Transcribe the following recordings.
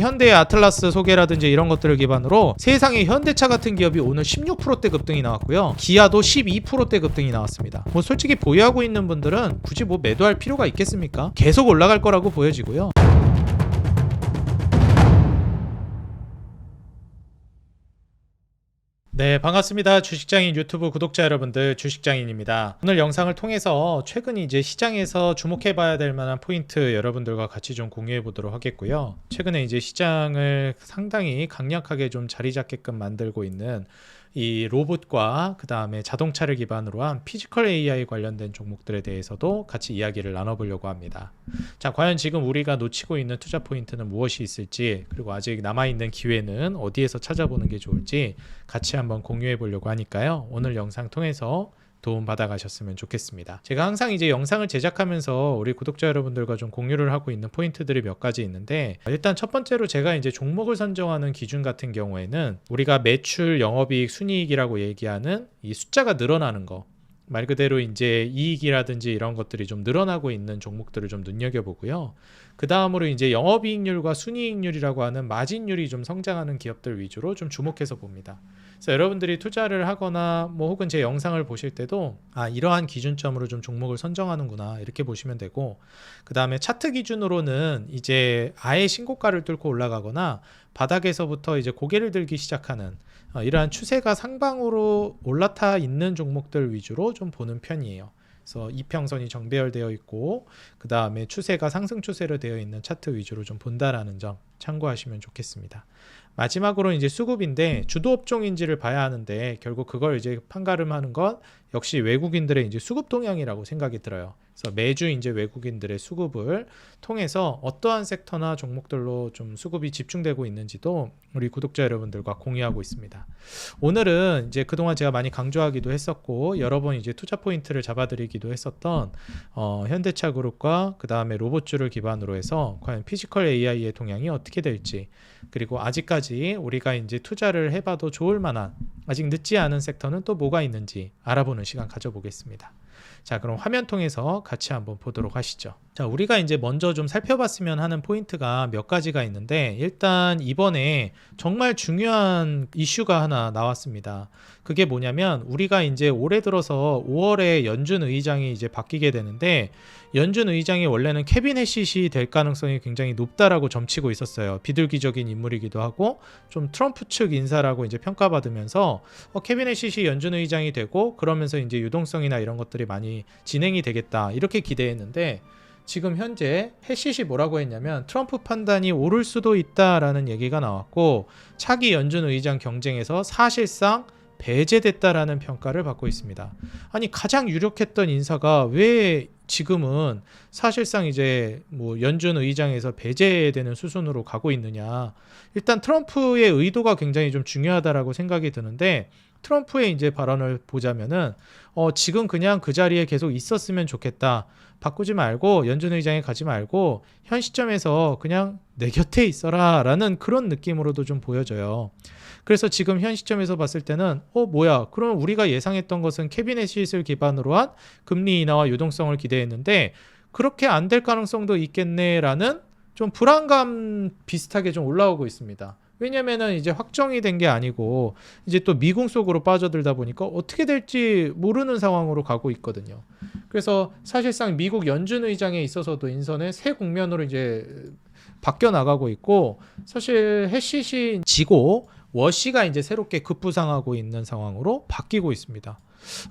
현대의 아틀라스 소개라든지 이런 것들을 기반으로 세상에 현대차 같은 기업이 오늘 16%대 급등이 나왔고요. 기아도 12%대 급등이 나왔습니다. 뭐 솔직히 보유하고 있는 분들은 굳이 뭐 매도할 필요가 있겠습니까? 계속 올라갈 거라고 보여지고요. 네, 반갑습니다. 주식장인 유튜브 구독자 여러분들, 주식장인입니다. 오늘 영상을 통해서 최근 이제 시장에서 주목해 봐야 될 만한 포인트 여러분들과 같이 좀 공유해 보도록 하겠고요. 최근에 이제 시장을 상당히 강력하게 좀 자리 잡게끔 만들고 있는 이 로봇과 그 다음에 자동차를 기반으로 한 피지컬 AI 관련된 종목들에 대해서도 같이 이야기를 나눠보려고 합니다. 자, 과연 지금 우리가 놓치고 있는 투자 포인트는 무엇이 있을지, 그리고 아직 남아있는 기회는 어디에서 찾아보는 게 좋을지 같이 한번 공유해 보려고 하니까요. 오늘 영상 통해서 도움 받아가셨으면 좋겠습니다. 제가 항상 이제 영상을 제작하면서 우리 구독자 여러분들과 좀 공유를 하고 있는 포인트들이 몇 가지 있는데 일단 첫 번째로 제가 이제 종목을 선정하는 기준 같은 경우에는 우리가 매출, 영업이익, 순이익이라고 얘기하는 이 숫자가 늘어나는 거말 그대로 이제 이익이라든지 이런 것들이 좀 늘어나고 있는 종목들을 좀 눈여겨보고요. 그 다음으로 이제 영업이익률과 순이익률이라고 하는 마진율이 좀 성장하는 기업들 위주로 좀 주목해서 봅니다. 그래서 여러분들이 투자를 하거나 뭐 혹은 제 영상을 보실 때도 아 이러한 기준점으로 좀 종목을 선정하는구나 이렇게 보시면 되고 그 다음에 차트 기준으로는 이제 아예 신고가를 뚫고 올라가거나 바닥에서부터 이제 고개를 들기 시작하는 어, 이러한 추세가 상방으로 올라타 있는 종목들 위주로 좀 보는 편이에요. 그래서 이평선이 정배열되어 있고 그 다음에 추세가 상승 추세로 되어 있는 차트 위주로 좀 본다라는 점 참고하시면 좋겠습니다. 마지막으로 이제 수급인데 주도 업종인지를 봐야 하는데 결국 그걸 이제 판가름하는 건 역시 외국인들의 이제 수급 동향이라고 생각이 들어요. 그래서 매주 이제 외국인들의 수급을 통해서 어떠한 섹터나 종목들로 좀 수급이 집중되고 있는지도 우리 구독자 여러분들과 공유하고 있습니다. 오늘은 이제 그동안 제가 많이 강조하기도 했었고 여러 번 이제 투자 포인트를 잡아드리기도 했었던 어, 현대차 그룹과 그 다음에 로봇주를 기반으로 해서 과연 피지컬 AI의 동향이 어떻게 될지 그리고 아직까지 우리가 이제 투자를 해봐도 좋을 만한 아직 늦지 않은 섹터는 또 뭐가 있는지 알아보는 시간 가져보겠습니다. 자, 그럼 화면 통해서 같이 한번 보도록 하시죠. 자, 우리가 이제 먼저 좀 살펴봤으면 하는 포인트가 몇 가지가 있는데, 일단 이번에 정말 중요한 이슈가 하나 나왔습니다. 그게 뭐냐면, 우리가 이제 올해 들어서 5월에 연준 의장이 이제 바뀌게 되는데, 연준 의장이 원래는 해시시 될 가능성이 굉장히 높다라고 점치고 있었어요. 비둘기적인 인물이기도 하고, 좀 트럼프 측 인사라고 이제 평가받으면서, 어, 해시시 연준 의장이 되고, 그러면서 이제 유동성이나 이런 것들이 많이 진행이 되겠다. 이렇게 기대했는데, 지금 현재 해시시 뭐라고 했냐면 트럼프 판단이 오를 수도 있다라는 얘기가 나왔고 차기 연준 의장 경쟁에서 사실상 배제됐다라는 평가를 받고 있습니다. 아니 가장 유력했던 인사가 왜 지금은 사실상 이제 뭐 연준 의장에서 배제되는 수순으로 가고 있느냐. 일단 트럼프의 의도가 굉장히 좀 중요하다라고 생각이 드는데 트럼프의 이제 발언을 보자면은 어 지금 그냥 그 자리에 계속 있었으면 좋겠다. 바꾸지 말고 연준 의장에 가지 말고 현 시점에서 그냥 내 곁에 있어라 라는 그런 느낌으로도 좀 보여져요. 그래서 지금 현 시점에서 봤을 때는 어 뭐야 그럼 우리가 예상했던 것은 캐비넷 시스를 기반으로 한 금리 인하와 유동성을 기대했는데 그렇게 안 될 가능성도 있겠네라는 좀 불안감 비슷하게 좀 올라오고 있습니다. 왜냐면은 이제 확정이 된 게 아니고 이제 또 미궁 속으로 빠져들다 보니까 어떻게 될지 모르는 상황으로 가고 있거든요. 그래서 사실상 미국 연준 의장에 있어서도 인선의 새 국면으로 이제 바뀌어 나가고 있고 사실 해시시 지고 워시가 이제 새롭게 급부상하고 있는 상황으로 바뀌고 있습니다.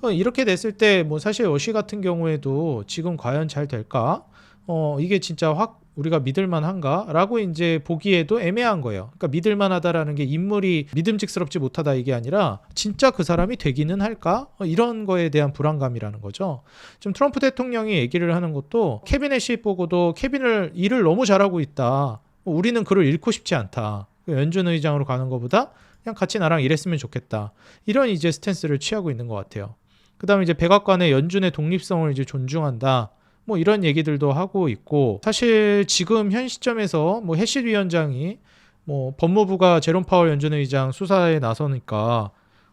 어, 이렇게 됐을 때 뭐 사실 워시 같은 경우에도 지금 과연 잘 될까? 어, 이게 진짜 확 우리가 믿을만한가 라고 이제 보기에도 애매한 거예요. 그러니까 믿을만하다라는 게 인물이 믿음직스럽지 못하다 이게 아니라 진짜 그 사람이 되기는 할까 어, 이런 거에 대한 불안감이라는 거죠. 좀 트럼프 대통령이 얘기를 하는 것도 캐비넷이 보고도 캐빈을 일을 너무 잘하고 있다. 뭐 우리는 그를 잃고 싶지 않다. 연준 의장으로 가는 것보다 그냥 같이 나랑 일했으면 좋겠다. 이런 이제 스탠스를 취하고 있는 것 같아요. 그 다음에 이제 백악관의 연준의 독립성을 이제 존중한다. 뭐 이런 얘기들도 하고 있고 사실 지금 현 시점에서 뭐 해실 위원장이 뭐 법무부가 제롬 파월 연준 의장 수사에 나서니까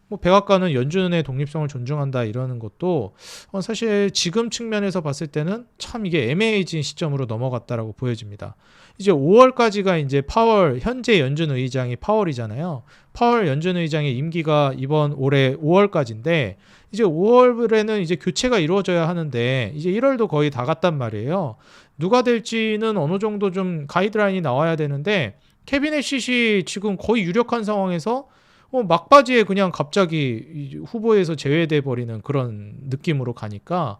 뭐 백악관은 연준의 독립성을 존중한다 이러는 것도 어, 사실 지금 측면에서 봤을 때는 참 이게 애매해진 시점으로 넘어갔다라고 보여집니다. 이제 5월까지가 이제 파월 현재 연준 의장이 파월이잖아요. 파월 연준 의장의 임기가 이번 올해 5월까지인데 이제 5월에는 이제 교체가 이루어져야 하는데 이제 1월도 거의 다 갔단 말이에요. 누가 될지는 어느 정도 좀 가이드라인이 나와야 되는데 케빈 애쉬이 지금 거의 유력한 상황에서 어, 막바지에 그냥 갑자기 이 후보에서 제외돼 버리는 그런 느낌으로 가니까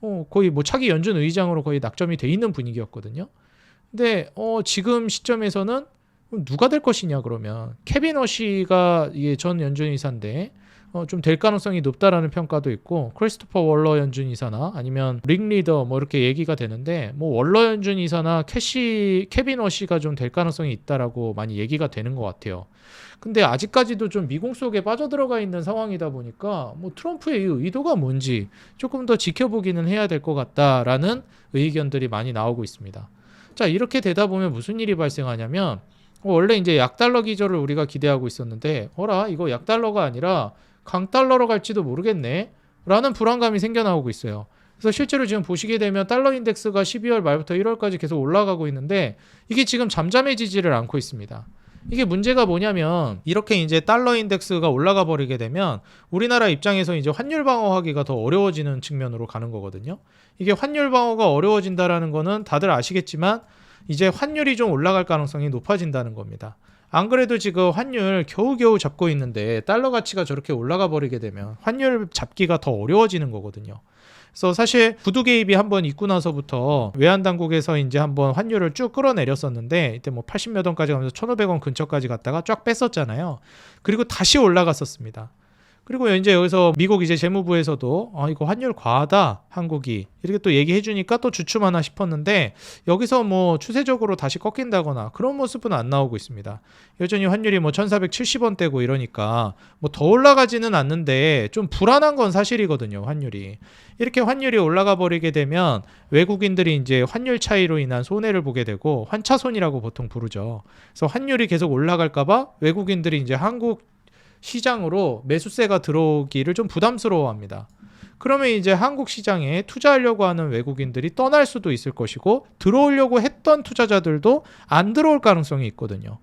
어, 거의 뭐 차기 연준 의장으로 거의 낙점이 돼 있는 분위기였거든요. 근데 어, 지금 시점에서는 누가 될 것이냐 그러면 케빈 어시가 이게 전 연준 이사인데 어, 좀 될 가능성이 높다라는 평가도 있고 크리스토퍼 월러 연준 이사나 아니면 릭 리더 뭐 이렇게 얘기가 되는데 뭐 월러 연준 이사나 캐시 케빈 어시가 좀 될 가능성이 있다라고 많이 얘기가 되는 것 같아요. 근데 아직까지도 좀 미공 속에 빠져들어가 있는 상황이다 보니까 뭐 트럼프의 이 의도가 뭔지 조금 더 지켜보기는 해야 될 것 같다라는 의견들이 많이 나오고 있습니다. 자 이렇게 되다 보면 무슨 일이 발생하냐면 어, 원래 이제 약달러 기조를 우리가 기대하고 있었는데 어라 이거 약달러가 아니라 강달러로 갈지도 모르겠네 라는 불안감이 생겨나오고 있어요. 그래서 실제로 지금 보시게 되면 달러 인덱스가 12월 말부터 1월까지 계속 올라가고 있는데 이게 지금 잠잠해지지를 않고 있습니다. 이게 문제가 뭐냐면 이렇게 이제 달러 인덱스가 올라가 버리게 되면 우리나라 입장에서 이제 환율 방어하기가 더 어려워지는 측면으로 가는 거거든요. 이게 환율 방어가 어려워진다라는 거는 다들 아시겠지만 이제 환율이 좀 올라갈 가능성이 높아진다는 겁니다. 안 그래도 지금 환율 겨우겨우 잡고 있는데 달러 가치가 저렇게 올라가 버리게 되면 환율 잡기가 더 어려워지는 거거든요. 그래서 사실 부두 개입이 한번 있고 나서부터 외환 당국에서 이제 한번 환율을 쭉 끌어내렸었는데 이때 뭐 80몇 원까지 가면서 1,500원 근처까지 갔다가 쫙 뺐었잖아요. 그리고 다시 올라갔었습니다. 그리고 이제 여기서 미국 이제 재무부에서도 아 이거 환율 과하다 한국이 이렇게 또 얘기해 주니까 또 주춤하나 싶었는데 여기서 뭐 추세적으로 다시 꺾인다거나 그런 모습은 안 나오고 있습니다. 여전히 환율이 뭐 1470원대고 이러니까 뭐 더 올라가지는 않는데 좀 불안한 건 사실이거든요 환율이 이렇게 환율이 올라가 버리게 되면 외국인들이 이제 환율 차이로 인한 손해를 보게 되고 환차손이라고 보통 부르죠. 그래서 환율이 계속 올라갈까 봐 외국인들이 이제 한국 시장으로 매수세가 들어오기를 좀 부담스러워합니다. 그러면 이제 한국 시장에 투자하려고 하는 외국인들이 떠날 수도 있을 것이고 들어오려고 했던 투자자들도 안 들어올 가능성이 있거든요.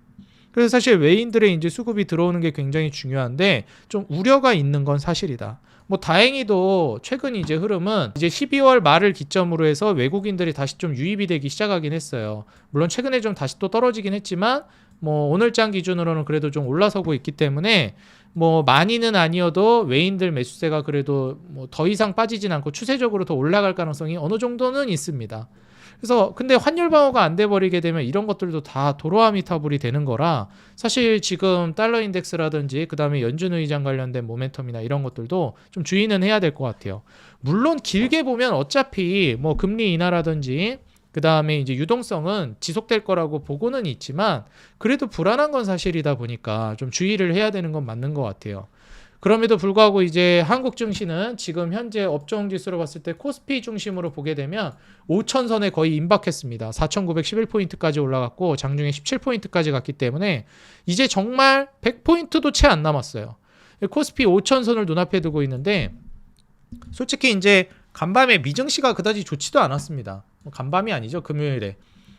그래서 사실 외인들의 이제 수급이 들어오는 게 굉장히 중요한데 좀 우려가 있는 건 사실이다. 뭐 다행히도 최근 이제 흐름은 이제 12월 말을 기점으로 해서 외국인들이 다시 좀 유입이 되기 시작하긴 했어요. 물론 최근에 좀 다시 또 떨어지긴 했지만 뭐 오늘장 기준으로는 그래도 좀 올라서고 있기 때문에 뭐 많이는 아니어도 외인들 매수세가 그래도 뭐 더 이상 빠지진 않고 추세적으로 더 올라갈 가능성이 어느 정도는 있습니다. 그래서 근데 환율 방어가 안 돼 버리게 되면 이런 것들도 다 도로아미타불이 되는 거라 사실 지금 달러 인덱스라든지 그다음에 연준 의장 관련된 모멘텀이나 이런 것들도 좀 주의는 해야 될 것 같아요. 물론 길게 보면 어차피 뭐 금리 인하라든지 그 다음에 이제 유동성은 지속될 거라고 보고는 있지만 그래도 불안한 건 사실이다 보니까 좀 주의를 해야 되는 건 맞는 것 같아요. 그럼에도 불구하고 이제 한국 증시는 지금 현재 업종 지수로 봤을 때 코스피 중심으로 보게 되면 5천선에 거의 임박했습니다. 4,911포인트까지 올라갔고 장중에 17포인트까지 갔기 때문에 이제 정말 100포인트도 채 안 남았어요. 코스피 5천선을 눈앞에 두고 있는데 솔직히 이제 간밤에 미증시가 그다지 좋지도 않았습니다. 뭐 간밤이 아니죠 금요일에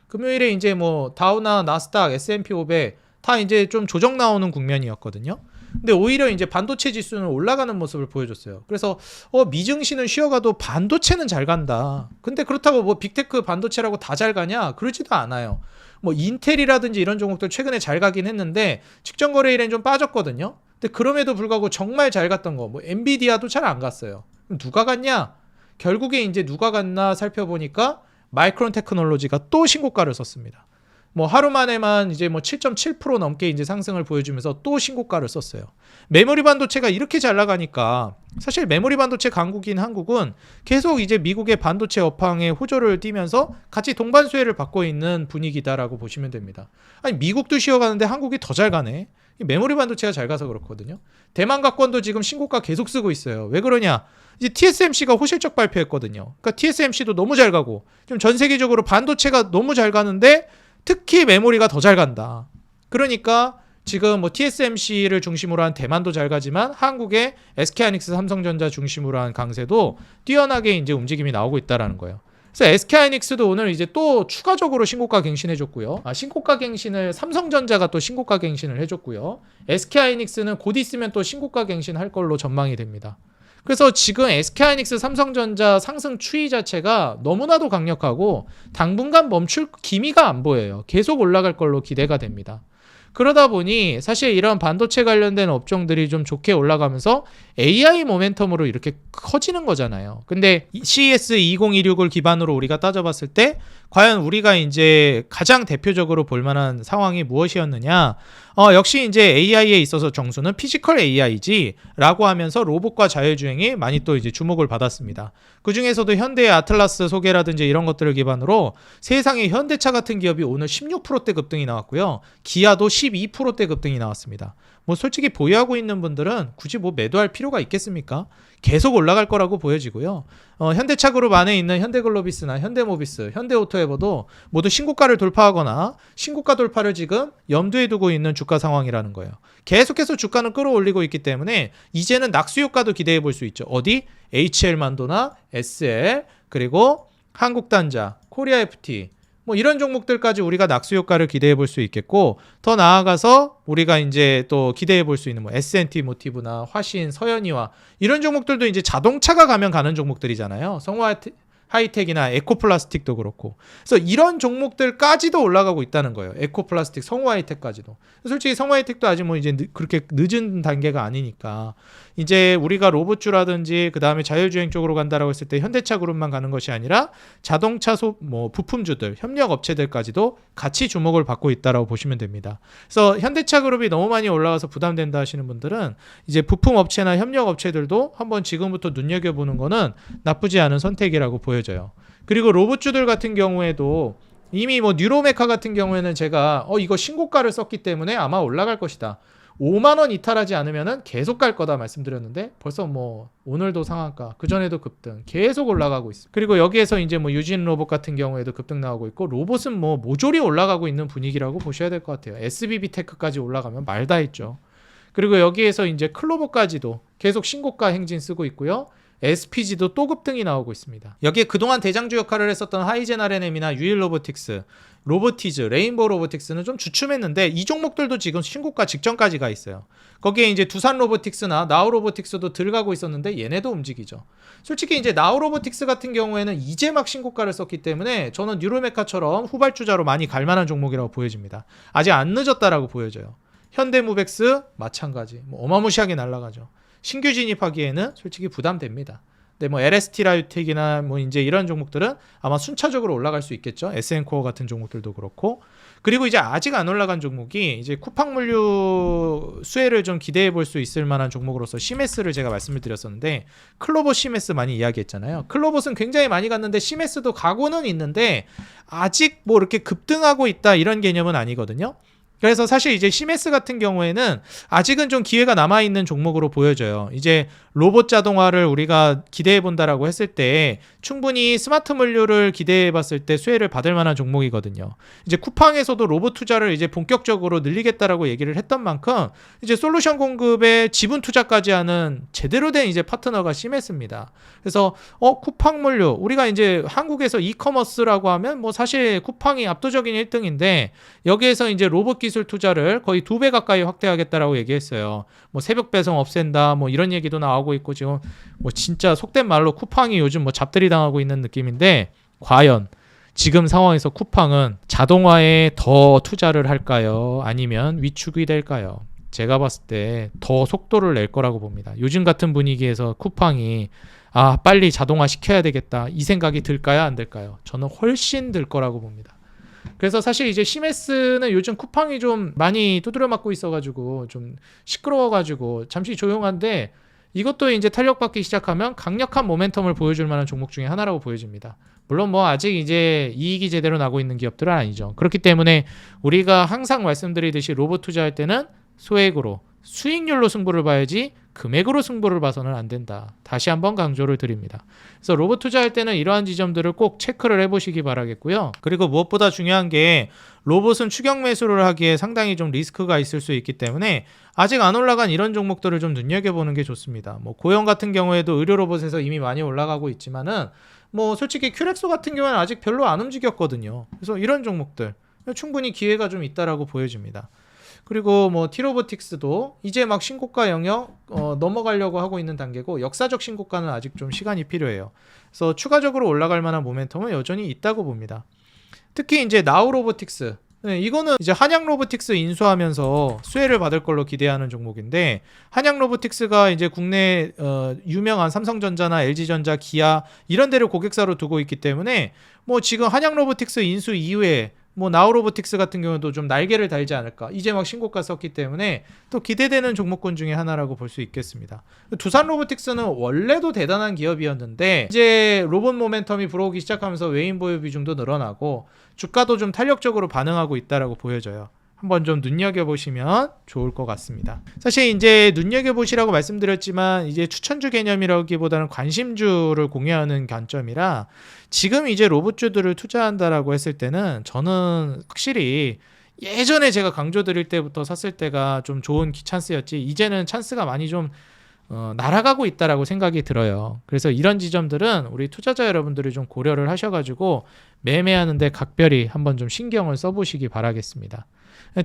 금요일에 이제 뭐 다우나 나스닥 S&P 500 다 이제 좀 조정 나오는 국면이었거든요. 근데 오히려 이제 반도체 지수는 올라가는 모습을 보여줬어요. 그래서 어 미증시는 쉬어가도 반도체는 잘 간다. 근데 그렇다고 뭐 빅테크 반도체라고 다 잘 가냐? 그러지도 않아요. 뭐 인텔이라든지 이런 종목들 최근에 잘 가긴 했는데 직전 거래일엔 좀 빠졌거든요. 근데 그럼에도 불구하고 정말 잘 갔던 거, 뭐 엔비디아도 잘 안 갔어요. 누가 갔냐? 결국에 이제 누가 갔나 살펴보니까 마이크론 테크놀로지가 또 신고가를 썼습니다. 뭐 하루 만에만 이제 뭐 7.7% 넘게 이제 상승을 보여주면서 또 신고가를 썼어요. 메모리 반도체가 이렇게 잘 나가니까 사실 메모리 반도체 강국인 한국은 계속 이제 미국의 반도체 업황에 호조를 띠면서 같이 동반 수혜를 받고 있는 분위기다라고 보시면 됩니다. 아니 미국도 쉬어가는데 한국이 더 잘 가네. 메모리 반도체가 잘 가서 그렇거든요. 대만 가권도 지금 신고가 계속 쓰고 있어요. 왜 그러냐? 이제 TSMC가 호실적 발표했거든요. 그러니까 TSMC도 너무 잘 가고 좀전 세계적으로 반도체가 너무 잘 가는데 특히 메모리가 더 잘 간다. 그러니까 지금 뭐 TSMC를 중심으로 한 대만도 잘 가지만 한국의 SK하이닉스, 삼성전자 중심으로 한 강세도 뛰어나게 이제 움직임이 나오고 있다라는 거예요. 그래서 SK하이닉스도 오늘 이제 또 추가적으로 신고가 갱신해 줬고요. 아, 신고가 갱신을 삼성전자가 또 신고가 갱신을 해 줬고요. SK하이닉스는 곧 있으면 또 신고가 갱신할 걸로 전망이 됩니다. 그래서 지금 SK하이닉스, 삼성전자 상승 추이 자체가 너무나도 강력하고 당분간 멈출 기미가 안 보여요. 계속 올라갈 걸로 기대가 됩니다. 그러다 보니 사실 이런 반도체 관련된 업종들이 좀 좋게 올라가면서 AI 모멘텀으로 이렇게 커지는 거잖아요. 근데 CES 2016을 기반으로 우리가 따져봤을 때 과연 우리가 이제 가장 대표적으로 볼 만한 상황이 무엇이었느냐? 어, 역시 이제 AI에 있어서 정수는 피지컬 AI지라고 하면서 로봇과 자율주행이 많이 또 이제 주목을 받았습니다. 그 중에서도 현대의 아틀라스 소개라든지 이런 것들을 기반으로 세상에 현대차 같은 기업이 오늘 16%대 급등이 나왔고요. 기아도 12%대 급등이 나왔습니다. 뭐 솔직히 보유하고 있는 분들은 굳이 뭐 매도할 필요가 있겠습니까? 계속 올라갈 거라고 보여지고요. 어, 현대차 그룹 안에 있는 현대글로비스나 현대모비스, 현대오토에버도 모두 신고가를 돌파하거나 신고가 돌파를 지금 염두에 두고 있는 주가 상황이라는 거예요. 계속해서 주가는 끌어올리고 있기 때문에 이제는 낙수 효과도 기대해 볼 수 있죠. 어디? HL만도나 SL 그리고 한국단자, 코리아 FT 뭐 이런 종목들까지 우리가 낙수 효과를 기대해 볼 수 있겠고 더 나아가서 우리가 이제 또 기대해 볼 수 있는 뭐 S&T 모티브나 화신, 서현이와 이런 종목들도 이제 자동차가 가면 가는 종목들이잖아요. 성화 하이텍이나 에코플라스틱도 그렇고 그래서 이런 종목들까지도 올라가고 있다는 거예요. 에코플라스틱, 성화하이텍까지도. 솔직히 성화하이텍도 아직 뭐 이제 늦- 그렇게 늦은 단계가 아니니까 이제 우리가 로봇주라든지 그 다음에 자율주행 쪽으로 간다라고 했을 때 현대차 그룹만 가는 것이 아니라 자동차 소 뭐 부품주들, 협력 업체들까지도 같이 주목을 받고 있다라고 보시면 됩니다. 그래서 현대차 그룹이 너무 많이 올라가서 부담된다 하시는 분들은 이제 부품 업체나 협력 업체들도 한번 지금부터 눈여겨 보는 거는 나쁘지 않은 선택이라고 보여 져요. 그리고 로봇주들 같은 경우에도 이미 뭐 뉴로메카 같은 경우에는 제가 어 이거 신고가를 썼기 때문에 아마 올라갈 것이다. 5만 원 이탈하지 않으면은 계속 갈 거다 말씀드렸는데 벌써 뭐 오늘도 상한가 그 전에도 급등 계속 올라가고 있어. 그리고 여기에서 이제 뭐 유진 로봇 같은 경우에도 급등 나오고 있고 로봇은 뭐 모조리 올라가고 있는 분위기라고 보셔야 될 것 같아요. SBB 테크까지 올라가면 말다 했죠. 그리고 여기에서 이제 클로버까지도 계속 신고가 행진 쓰고 있고요. SPG도 또 급등이 나오고 있습니다. 여기에 그동안 대장주 역할을 했었던 하이젠 RNM이나 유일 로보틱스, 로보티즈, 레인보우 로보틱스는 좀 주춤했는데 이 종목들도 지금 신고가 직전까지 가 있어요. 거기에 이제 두산 로보틱스나 나우 로보틱스도 들어가고 있었는데 얘네도 움직이죠. 솔직히 이제 나우 로보틱스 같은 경우에는 이제 막 신고가를 썼기 때문에 저는 뉴로메카처럼 후발주자로 많이 갈 만한 종목이라고 보여집니다. 아직 안 늦었다라고 보여져요. 현대무벡스 마찬가지. 뭐 어마무시하게 날아가죠. 신규 진입하기에는 솔직히 부담됩니다. 근데 뭐 LST 라이텍이나 뭐 이제 이런 종목들은 아마 순차적으로 올라갈 수 있겠죠. SN코어 같은 종목들도 그렇고. 그리고 이제 아직 안 올라간 종목이 이제 쿠팡 물류 수혜를 좀 기대해 볼 수 있을 만한 종목으로서 시메스를 제가 말씀을 드렸었는데 클로버 시메스 많이 이야기했잖아요. 클로버는 굉장히 많이 갔는데 시메스도 가고는 있는데 아직 뭐 이렇게 급등하고 있다 이런 개념은 아니거든요. 그래서 사실 이제 시메스 같은 경우에는 아직은 좀 기회가 남아 있는 종목으로 보여져요. 이제 로봇 자동화를 우리가 기대해 본다라고 했을 때 충분히 스마트 물류를 기대해 봤을 때 수혜를 받을 만한 종목이거든요. 이제 쿠팡에서도 로봇 투자를 이제 본격적으로 늘리겠다라고 얘기를 했던 만큼 이제 솔루션 공급에 지분 투자까지 하는 제대로 된 이제 파트너가 시메스입니다. 그래서 어 쿠팡 물류 우리가 이제 한국에서 이커머스라고 하면 뭐 사실 쿠팡이 압도적인 1등인데 여기에서 이제 로봇 기술 투자를 거의 두 배 가까이 확대하겠다라고 얘기했어요. 뭐 새벽 배송 없앤다 뭐 이런 얘기도 나 오고 있고 지금 뭐 진짜 속된 말로 쿠팡이 요즘 뭐 잡들이 당하고 있는 느낌인데 과연 지금 상황에서 쿠팡은 자동화에 더 투자를 할까요? 아니면 위축이 될까요? 제가 봤을 때 더 속도를 낼 거라고 봅니다. 요즘 같은 분위기에서 쿠팡이 아 빨리 자동화 시켜야 되겠다 이 생각이 들까요 안 들까요? 저는 훨씬 들 거라고 봅니다. 그래서 사실 이제 시메스는 요즘 쿠팡이 좀 많이 두드려 맞고 있어가지고 좀 시끄러워가지고 잠시 조용한데 이것도 이제 탄력받기 시작하면 강력한 모멘텀을 보여줄 만한 종목 중에 하나라고 보여집니다. 물론 뭐 아직 이제 이익이 제대로 나고 있는 기업들은 아니죠. 그렇기 때문에 우리가 항상 말씀드리듯이 로봇 투자할 때는 소액으로 수익률로 승부를 봐야지 금액으로 승부를 봐서는 안 된다. 다시 한번 강조를 드립니다. 그래서 로봇 투자할 때는 이러한 지점들을 꼭 체크를 해보시기 바라겠고요. 그리고 무엇보다 중요한 게 로봇은 추격 매수를 하기에 상당히 좀 리스크가 있을 수 있기 때문에 아직 안 올라간 이런 종목들을 좀 눈여겨보는 게 좋습니다. 뭐 고용 같은 경우에도 의료 로봇에서 이미 많이 올라가고 있지만은 뭐 솔직히 큐렉소 같은 경우는 아직 별로 안 움직였거든요. 그래서 이런 종목들 충분히 기회가 좀 있다라고 보여집니다. 그리고 뭐 티로보틱스도 이제 막 신고가 영역 어, 넘어가려고 하고 있는 단계고 역사적 신고가는 아직 좀 시간이 필요해요. 그래서 추가적으로 올라갈 만한 모멘텀은 여전히 있다고 봅니다. 특히 이제 나우 로보틱스 네, 이거는 이제 한양 로보틱스 인수하면서 수혜를 받을 걸로 기대하는 종목인데 한양 로보틱스가 이제 국내 어, 유명한 삼성전자나 LG전자, 기아 이런 데를 고객사로 두고 있기 때문에 뭐 지금 한양 로보틱스 인수 이후에 뭐 나우로보틱스 같은 경우도 좀 날개를 달지 않을까 이제 막 신고가 썼기 때문에 또 기대되는 종목군 중에 하나라고 볼 수 있겠습니다. 두산 로보틱스는 원래도 대단한 기업이었는데 이제 로봇 모멘텀이 불어오기 시작하면서 외인 보유 비중도 늘어나고 주가도 좀 탄력적으로 반응하고 있다라고 보여져요. 한번 좀 눈여겨보시면 좋을 것 같습니다. 사실 이제 눈여겨보시라고 말씀드렸지만 이제 추천주 개념이라기보다는 관심주를 공유하는 관점이라 지금 이제 로봇주들을 투자한다라고 했을 때는 저는 확실히 예전에 제가 강조 드릴 때부터 샀을 때가 좀 좋은 기- 찬스였지 이제는 찬스가 많이 좀 어, 날아가고 있다라고 생각이 들어요. 그래서 이런 지점들은 우리 투자자 여러분들이 좀 고려를 하셔가지고 매매하는데 각별히 한번 좀 신경을 써보시기 바라겠습니다.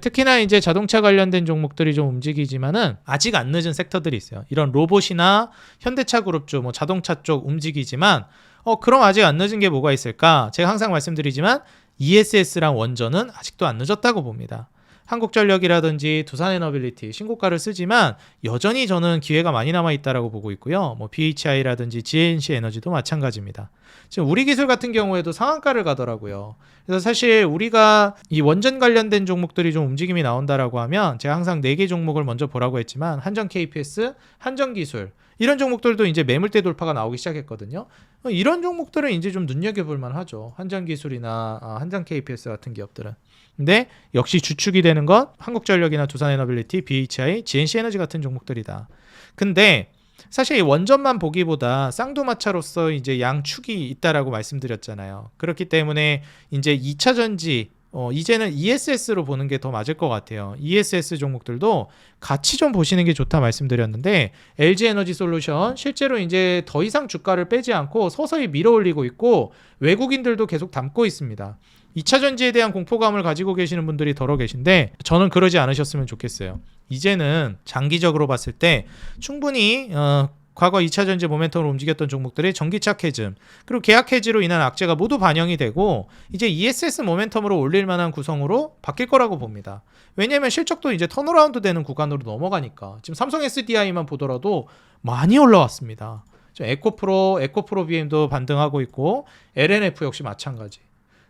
특히나 이제 자동차 관련된 종목들이 좀 움직이지만은 아직 안 늦은 섹터들이 있어요. 이런 로봇이나 현대차 그룹주, 뭐 자동차 쪽 움직이지만 어 그럼 아직 안 늦은 게 뭐가 있을까? 제가 항상 말씀드리지만 ESS랑 원전은 아직도 안 늦었다고 봅니다. 한국전력이라든지 두산에너빌리티 신고가를 쓰지만 여전히 저는 기회가 많이 남아 있다라고 보고 있고요. 뭐 BHI라든지 GNC 에너지도 마찬가지입니다. 지금 우리 기술 같은 경우에도 상한가를 가더라고요. 그래서 사실 우리가 이 원전 관련된 종목들이 좀 움직임이 나온다라고 하면 제가 항상 네개 종목을 먼저 보라고 했지만 한전 KPS, 한전 기술 이런 종목들도 이제 매물대 돌파가 나오기 시작했거든요. 어, 이런 종목들은 이제 좀 눈여겨볼 만하죠. 한전 기술이나 아, 한전 KPS 같은 기업들은. 근데 역시 주축이 되는 건 한국전력이나 두산에너빌리티, BHI, GNC 에너지 같은 종목들이다. 근데 사실 이 원전만 보기보다 쌍두마차로서 이제 양축이 있다라고 말씀드렸잖아요. 그렇기 때문에 이제 2차 전지 어, 이제는 ESS로 보는 게 더 맞을 것 같아요. ESS 종목들도 같이 좀 보시는 게 좋다 말씀드렸는데 LG 에너지 솔루션 실제로 이제 더 이상 주가를 빼지 않고 서서히 밀어 올리고 있고 외국인들도 계속 담고 있습니다. 2차 전지에 대한 공포감을 가지고 계시는 분들이 더러 계신데 저는 그러지 않으셨으면 좋겠어요. 이제는 장기적으로 봤을 때 충분히 어, 과거 2차 전지 모멘텀으로 움직였던 종목들의 전기차 캐즘 그리고 계약 해지로 인한 악재가 모두 반영이 되고 이제 ESS 모멘텀으로 올릴 만한 구성으로 바뀔 거라고 봅니다. 왜냐하면 실적도 이제 턴어라운드 되는 구간으로 넘어가니까 지금 삼성 SDI만 보더라도 많이 올라왔습니다. 에코프로, 에코프로 BM도 반등하고 있고 LNF 역시 마찬가지.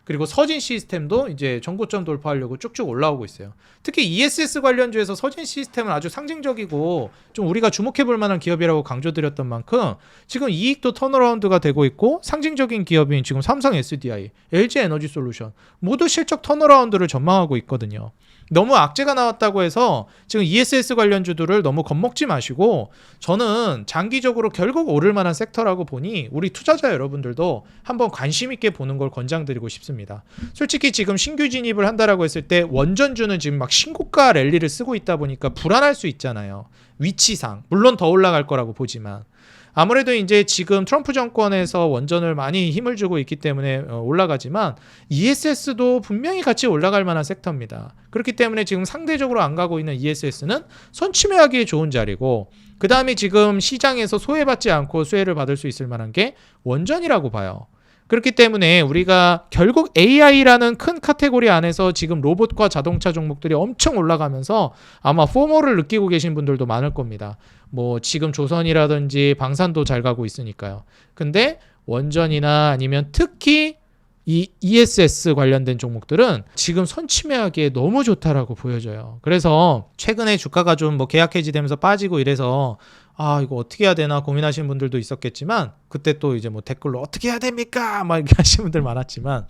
그리고 서진 시스템도 이제 전고점 돌파하려고 쭉쭉 올라오고 있어요. 특히 ESS 관련주에서 서진 시스템은 아주 상징적이고 좀 우리가 주목해 볼 만한 기업이라고 강조드렸던 만큼 지금 이익도 턴어라운드가 되고 있고 상징적인 기업인 지금 삼성 SDI, LG 에너지 솔루션 모두 실적 턴어라운드를 전망하고 있거든요. 너무 악재가 나왔다고 해서 지금 ESS 관련 주들을 너무 겁먹지 마시고 저는 장기적으로 결국 오를 만한 섹터라고 보니 우리 투자자 여러분들도 한번 관심 있게 보는 걸 권장드리고 싶습니다. 솔직히 지금 신규 진입을 한다라고 했을 때 원전주는 지금 막 신고가 랠리를 쓰고 있다 보니까 불안할 수 있잖아요. 위치상 물론 더 올라갈 거라고 보지만 아무래도 이제 지금 트럼프 정권에서 원전을 많이 힘을 주고 있기 때문에 어, 올라가지만 ESS도 분명히 같이 올라갈 만한 섹터입니다. 그렇기 때문에 지금 상대적으로 안 가고 있는 ESS는 선침해하기에 좋은 자리고 그 다음에 지금 시장에서 소외받지 않고 수혜를 받을 수 있을 만한 게 원전이라고 봐요. 그렇기 때문에 우리가 결국 AI라는 큰 카테고리 안에서 지금 로봇과 자동차 종목들이 엄청 올라가면서 아마 포모를 느끼고 계신 분들도 많을 겁니다. 뭐 지금 조선이라든지 방산도 잘 가고 있으니까요. 근데 원전이나 아니면 특히 이 ESS 관련된 종목들은 지금 선침해하기에 너무 좋다라고 보여져요. 그래서 최근에 주가가 좀 뭐 계약 해지되면서 빠지고 이래서 아 이거 어떻게 해야 되나 고민하시는 분들도 있었겠지만 그때 또 이제 뭐 댓글로 어떻게 해야 됩니까 막 이렇게 하시는 분들 많았지만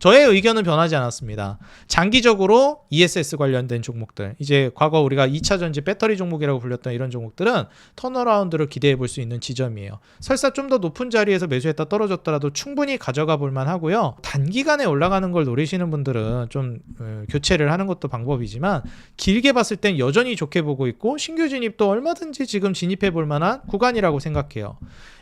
저의 의견은 변하지 않았습니다. 장기적으로 ESS 관련된 종목들 이제 과거 우리가 2차 전지 배터리 종목이라고 불렸던 이런 종목들은 턴어라운드를 기대해 볼 수 있는 지점이에요. 설사 좀 더 높은 자리에서 매수했다 떨어졌더라도 충분히 가져가 볼 만 하고요. 단기간에 올라가는 걸 노리시는 분들은 좀 어, 교체를 하는 것도 방법이지만 길게 봤을 땐 여전히 좋게 보고 있고 신규 진입도 얼마든지 지금 진입 해 볼 만한 구간이라고 생각해요.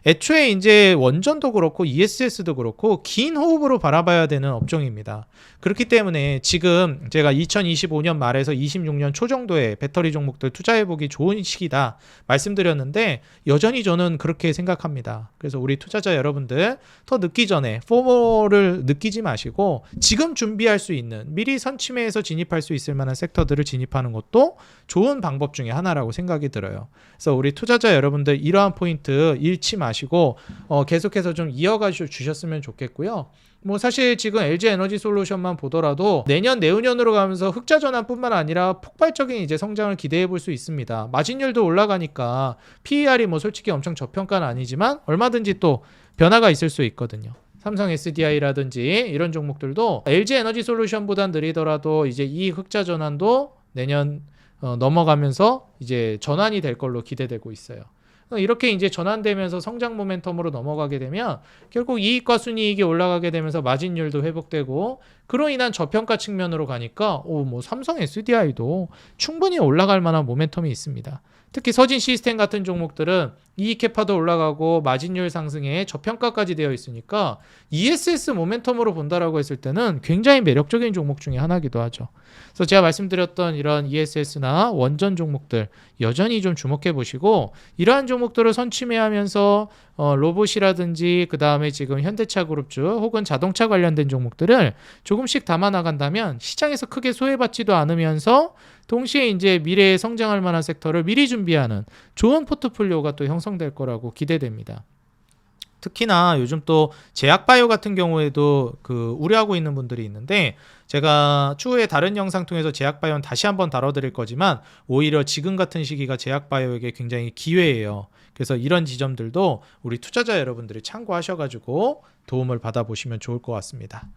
애초에 이제 원전도 그렇고 ESS도 그렇고 긴 호흡으로 바라봐야 되는 업종입니다. 그렇기 때문에 지금 제가 2025년 말에서 26년 초 정도에 배터리 종목들 투자해 보기 좋은 시기다 말씀드렸는데 여전히 저는 그렇게 생각합니다. 그래서 우리 투자자 여러분들 더 늦기 전에 포모를 느끼지 마시고 지금 준비할 수 있는 미리 선침해서 진입할 수 있을 만한 섹터들을 진입하는 것도 좋은 방법 중에 하나라고 생각이 들어요. 그래서 우리 투자 자 여러분들 이러한 포인트 잃지 마시고 어, 계속해서 좀 이어가 주셨으면 좋겠고요. 뭐 사실 지금 LG 에너지 솔루션만 보더라도 내년 내후년으로 가면서 흑자 전환뿐만 아니라 폭발적인 이제 성장을 기대해 볼 수 있습니다. 마진율도 올라가니까 PER이 뭐 솔직히 엄청 저평가는 아니지만 얼마든지 또 변화가 있을 수 있거든요. 삼성 SDI라든지 이런 종목들도 LG 에너지 솔루션보단 느리더라도 이제 이 흑자 전환도 내년 어, 넘어가면서 이제 전환이 될 걸로 기대되고 있어요. 이렇게 이제 전환되면서 성장 모멘텀으로 넘어가게 되면 결국 이익과 순이익이 올라가게 되면서 마진율도 회복되고 그로 인한 저평가 측면으로 가니까 오 뭐 삼성 SDI도 충분히 올라갈 만한 모멘텀이 있습니다. 특히 서진 시스템 같은 종목들은 이익 캐파도 올라가고 마진율 상승에 저평가까지 되어 있으니까 ESS 모멘텀으로 본다라고 했을 때는 굉장히 매력적인 종목 중에 하나기도 하죠. 그래서 제가 말씀드렸던 이런 ESS나 원전 종목들 여전히 좀 주목해 보시고 이러한 종목들을 선취매하면서 어, 로봇이라든지 그 다음에 지금 현대차 그룹주 혹은 자동차 관련된 종목들을 조금씩 담아 나간다면 시장에서 크게 소외받지도 않으면서 동시에 이제 미래에 성장할 만한 섹터를 미리 준비하는 좋은 포트폴리오가 또 형성될 거라고 기대됩니다. 특히나 요즘 또 제약바이오 같은 경우에도 그 우려하고 있는 분들이 있는데 제가 추후에 다른 영상 통해서 제약바이오는 다시 한번 다뤄드릴 거지만 오히려 지금 같은 시기가 제약바이오에게 굉장히 기회예요. 그래서 이런 지점들도 우리 투자자 여러분들이 참고하셔가지고 도움을 받아보시면 좋을 것 같습니다.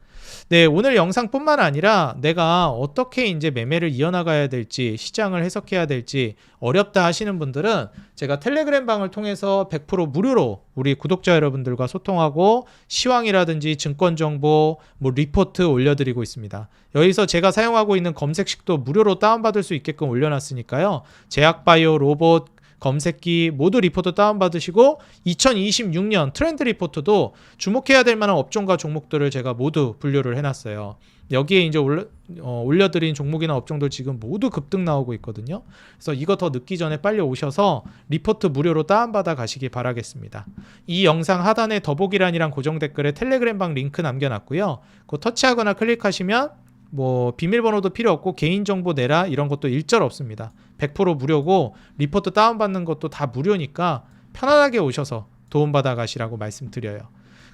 네, 오늘 영상뿐만 아니라 내가 어떻게 이제 매매를 이어나가야 될지, 시장을 해석해야 될지 어렵다 하시는 분들은 제가 텔레그램 방을 통해서 100% 무료로 우리 구독자 여러분들과 소통하고 시황이라든지 증권 정보, 뭐 리포트 올려드리고 있습니다. 여기서 제가 사용하고 있는 검색식도 무료로 다운받을 수 있게끔 올려놨으니까요. 제약바이오, 로봇, 검색기 모두 리포트 다운받으시고 2026년 트렌드 리포트도 주목해야 될 만한 업종과 종목들을 제가 모두 분류를 해놨어요. 여기에 이제 올려, 어, 올려드린 종목이나 업종들 지금 모두 급등 나오고 있거든요. 그래서 이거 더 늦기 전에 빨리 오셔서 리포트 무료로 다운받아 가시기 바라겠습니다. 이 영상 하단에 더보기란이랑 고정 댓글에 텔레그램방 링크 남겨놨고요. 그 터치하거나 클릭하시면 뭐 비밀번호도 필요 없고 개인정보 내라 이런 것도 일절 없습니다. 100% 무료고 리포트 다운받는 것도 다 무료니까 편안하게 오셔서 도움받아 가시라고 말씀드려요.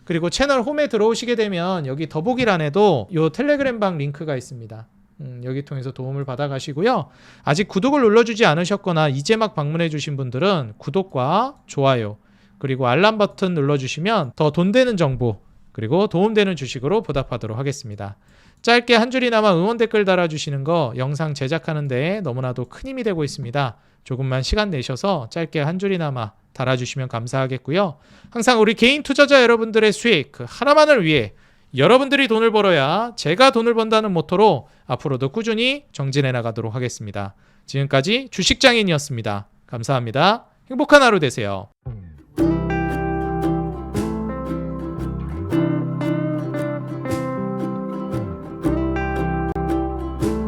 그리고 채널 홈에 들어오시게 되면 여기 더보기란에도 요 텔레그램 방 링크가 있습니다. 음, 여기 통해서 도움을 받아 가시고요. 아직 구독을 눌러주지 않으셨거나 이제 막 방문해 주신 분들은 구독과 좋아요 그리고 알람 버튼 눌러주시면 더 돈 되는 정보 그리고 도움되는 주식으로 보답하도록 하겠습니다. 짧게 한 줄이나마 응원 댓글 달아주시는 거 영상 제작하는데 너무나도 큰 힘이 되고 있습니다. 조금만 시간 내셔서 짧게 한 줄이나마 달아주시면 감사하겠고요. 항상 우리 개인 투자자 여러분들의 수익 그 하나만을 위해 여러분들이 돈을 벌어야 제가 돈을 번다는 모토로 앞으로도 꾸준히 정진해 나가도록 하겠습니다. 지금까지 주식장인이었습니다. 감사합니다. 행복한 하루 되세요.